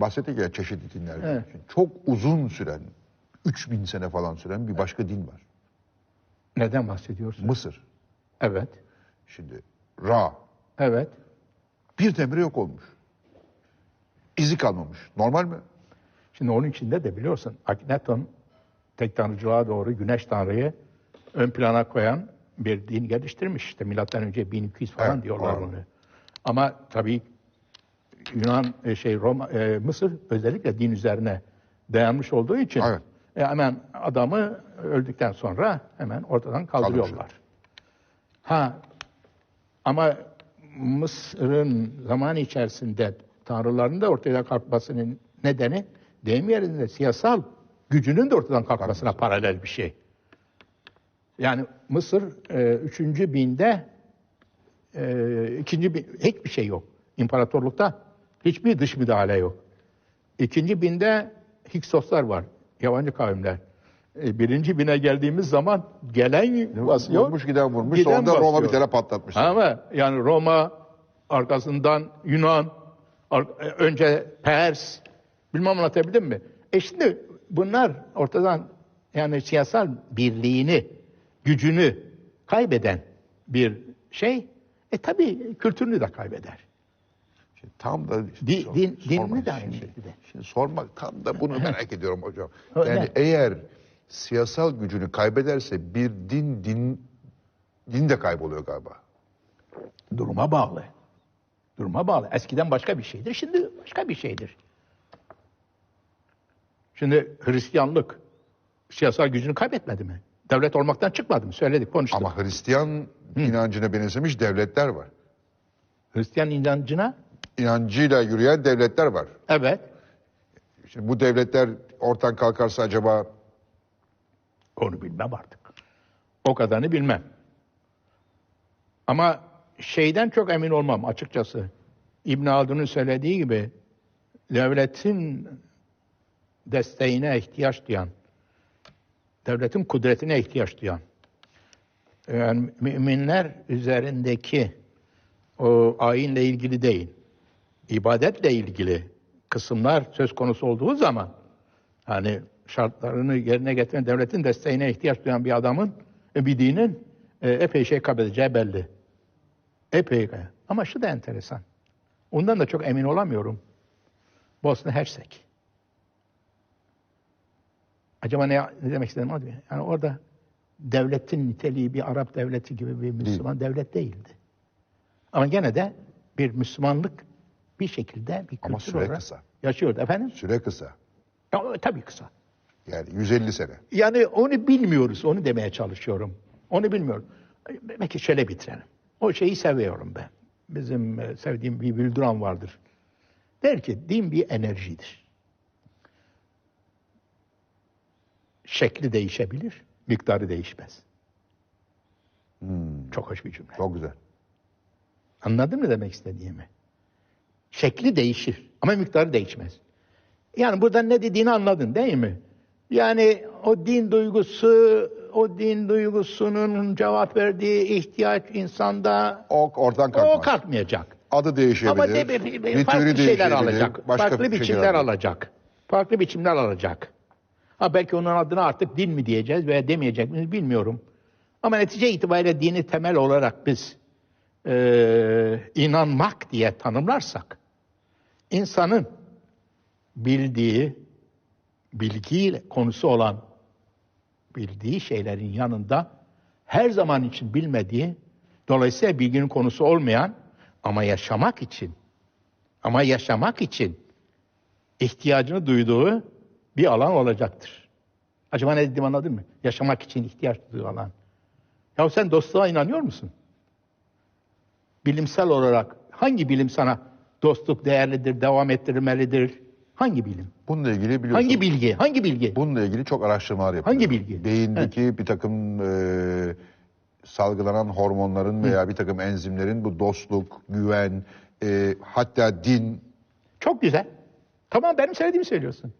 bahsettik ya çeşitli dinlerden. Evet. Çok uzun süren, 3000 sene falan süren bir başka din var. Neden bahsediyorsun? Mısır. Evet. Şimdi Ra Evet. birdenbire yok olmuş. İzi kalmamış. Normal mi? Şimdi onun içinde de biliyorsun Akhenaton tek tanrıcılığa doğru güneş tanrıyı ön plana koyan bir din geliştirmiş. İşte milattan önce 1200 falan Evet, diyorlar onu. Ama tabii Yunan e, şey Roma e, Mısır özellikle din üzerine dayanmış olduğu için Evet. e, hemen adamı öldükten sonra hemen ortadan kaldırıyorlar. Ha ama Mısır'ın zaman içerisinde tanrıların da ortaya kalkmasının nedeni deyim yerinde siyasal gücünün de ortadan kalkmasına paralel bir şey. Yani Mısır e, üçüncü binde e, ikinci bin, hiçbir şey yok. İmparatorlukta hiçbir dış müdahale yok. İkinci binde Hiksoslar var, yabancı kavimler. E, birinci bine geldiğimiz zaman gelen basıyor. Vurmuş giden vurmuş. giden Sonunda Roma bir kere patlatmış. Ama yani Roma arkasından Yunan, ar- e, önce Pers, bilmem anlatabildim mi? E şimdi bunlar ortadan yani siyasal birliğini, gücünü kaybeden bir şey, e tabi kültürünü de kaybeder. Şimdi tam da işte Di- sor- din- sorma de aynı şimdi. şekilde. Şimdi sormak tam da bunu merak ediyorum hocam. Öyle. Yani eğer siyasal gücünü kaybederse bir din din din de kayboluyor galiba. Duruma bağlı. Duruma bağlı. Eskiden başka bir şeydir, şimdi başka bir şeydir. Şimdi Hristiyanlık siyasal gücünü kaybetmedi mi? Devlet olmaktan çıkmadı mı? Söyledik, konuştuk. Ama Hristiyan inancına benzemiş devletler var. Hristiyan inancına İnancıyla yürüyen devletler var. evet Şimdi bu devletler ortadan kalkarsa acaba onu bilmem artık. O kadarını bilmem. Ama şeyden çok emin olmam açıkçası. İbn Haldun'un söylediği gibi devletin desteğine ihtiyaç duyan, devletin kudretine ihtiyaç duyan, yani müminler üzerindeki o ayinle ilgili değil, ibadetle ilgili kısımlar söz konusu olduğu zaman hani şartlarını yerine getiren devletin desteğine ihtiyaç duyan bir adamın e, bir dinin e, epey şey kaybedeceği belli. Epey. Ama şu da enteresan. Ondan da çok emin olamıyorum. Bosna Hersek. Acaba ne, ne demek istedim? Yani orada devletin niteliği bir Arap devleti gibi bir Müslüman devlet değildi. Ama gene de bir Müslümanlık bir şekilde bir kültür Ama süre olarak kısa. yaşıyordu. Efendim? süre kısa. Ya, o tabii kısa. Yani 150 sene. Yani onu bilmiyoruz, onu demeye çalışıyorum. Onu bilmiyorum. Belki şöyle bitirelim. O şeyi seviyorum ben. Bizim e, sevdiğim bir Bilduran vardır. Der ki din bir enerjidir. Şekli değişebilir, miktarı değişmez. Çok hoş bir cümle. Çok güzel. Anladın mı demek istediğimi? Şekli değişir ama miktarı değişmez. Yani buradan ne dediğini anladın değil mi? Yani o din duygusu, o din duygusunun cevap verdiği ihtiyaç insanda O ortadan kalkmaz. o kalkmayacak. Adı değişebilir. Ama de, bir- bir- ritüeli farklı şeyler alacak. başka farklı şeyler biçimler alacak. alacak. Farklı biçimler alacak. Ha belki onun adına artık din mi diyeceğiz veya demeyecek miyiz bilmiyorum. Ama netice itibariyle dini temel olarak biz eee, inanmak diye tanımlarsak insanın bildiği, bilgiyle konusu olan bildiği şeylerin yanında her zaman için bilmediği, dolayısıyla bilginin konusu olmayan ama yaşamak için, ama yaşamak için ihtiyacını duyduğu bir alan olacaktır. Acaba ne dediğimi anladın mı? Yaşamak için ihtiyaç duyduğu alan. Ya sen dostluğa inanıyor musun? Bilimsel olarak hangi bilim sana dostluk değerlidir, devam ettirmelidir? Hangi bilim? Bununla ilgili biliyorsun. Hangi bilgi? Hangi bilgi? Bununla ilgili çok araştırmalar yapılıyor. Hangi bilgi? Beyindeki bir takım e, salgılanan hormonların veya bir takım enzimlerin bu dostluk, güven, e, hatta din Çok güzel. Tamam benim söylediğimi söylüyorsun.